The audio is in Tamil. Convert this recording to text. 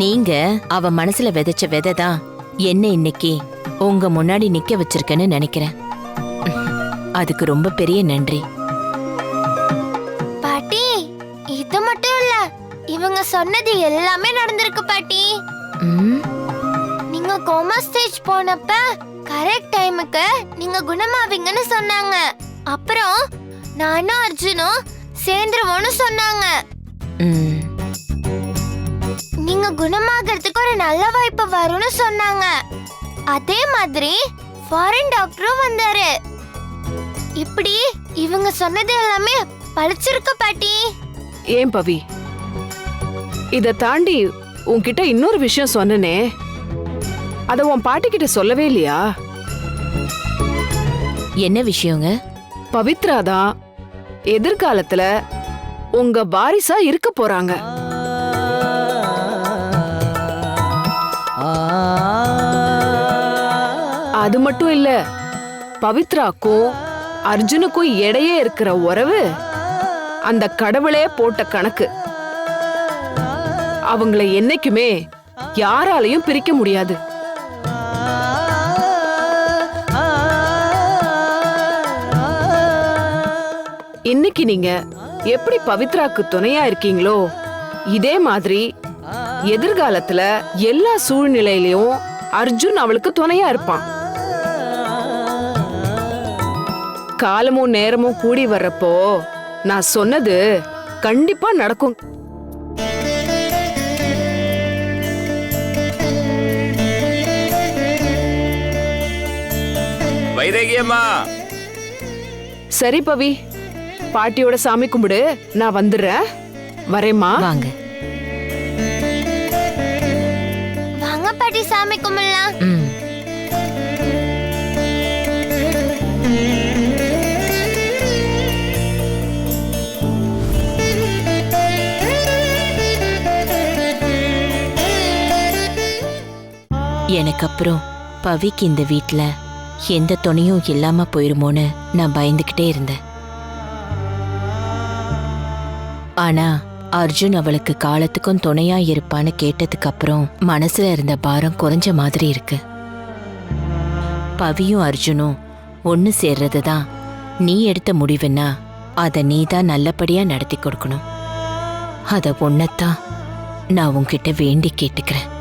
நீங்க அவ மனசுல விதைச்ச விதை தான் என்ன இன்னைக்கு உங்க முன்னாடி நிக்க வச்சிருக்கேன்னு நினைக்கிறேன். அதுக்கு ரொம்ப பெரிய நன்றி. பாட்டி இது மட்டும் இல்ல இவங்க சொன்னது எல்லாமே நடந்திருக்கு பாட்டி. நீங்க கோமா ஸ்டேஜ் போனப்ப கரெக்ட் டைமுக்கு நீங்க குணமாவீங்கன்னு சொன்னாங்க. அப்புறம் நானும் அர்ஜுனும் சேர்ந்துருவோம்னு சொன்னாங்க. ம். நீங்க குணமாகறதுக்கு ஒரு நல்ல வாய்ப்பு வரும்னு சொன்னாங்க. அதே மாதிரி ஃபாரின் டாக்டரும் வந்தாரு. இப்படி இவங்க சொன்னது எல்லாமே பழிச்சிருக்கு பாட்டி. ஏன் பவி? இத தாண்டி உன்கிட்ட இன்னொரு விஷயம் சொன்னனே. அத உன் பாட்டி கிட்ட சொல்லவே இல்லையா? என்ன விஷயங்க? பவித்ரா தான் எதிர்காலத்துல உங்க வாரிசா இருக்க போறாங்க. அது மட்டும் இல்ல பவித்ராக்கும் அர்ஜுனுக்கும் இடையே இருக்கிற உறவு அந்த கடவுளே போட்ட கணக்கு. அவங்கள என்னைக்குமே யாராலையும் பிரிக்க முடியாது. இன்னைக்கு நீங்க எப்படி பவித்ராக்கு துணையா இருக்கீங்களோ இதே மாதிரி எதிர்காலத்துல எல்லா சூழ்நிலையிலயும் அர்ஜுன் அவளுக்கு துணையா இருப்பான். காலமும் நேரமும் கூடி வர்றப்போ நான் சொன்னது கண்டிப்பா நடக்கும். வைதேகியம்மா. சரி பவி. பாட்டியோட சாமி கும்பிடு. நான் வந்துடுறேன். வரேம்மா. வாங்க. வாங்க பாட்டி. சாமி கும்பிடலாம். எனக்கு அப்புறம் பவிக்கு இந்த வீட்டில் எந்த துணையும் இல்லாமல் போயிருமோன்னு நான் பயந்துக்கிட்டே இருந்தேன். ஆனா அர்ஜுன் அவளுக்கு காலத்துக்கும் துணையா இருப்பான்னு கேட்டதுக்கு அப்புறம் மனசுல இருந்த பாரம் குறைஞ்ச மாதிரி இருக்கு. பவியும் அர்ஜுனும் ஒன்று சேர்றது தான். நீ எடுத்த முடிவுன்னா அதை நீ தான் நல்லபடியாக நடத்தி கொடுக்கணும். அதை ஒன்றத்தான் நான் உன்கிட்ட வேண்டி கேட்டுக்கிறேன்.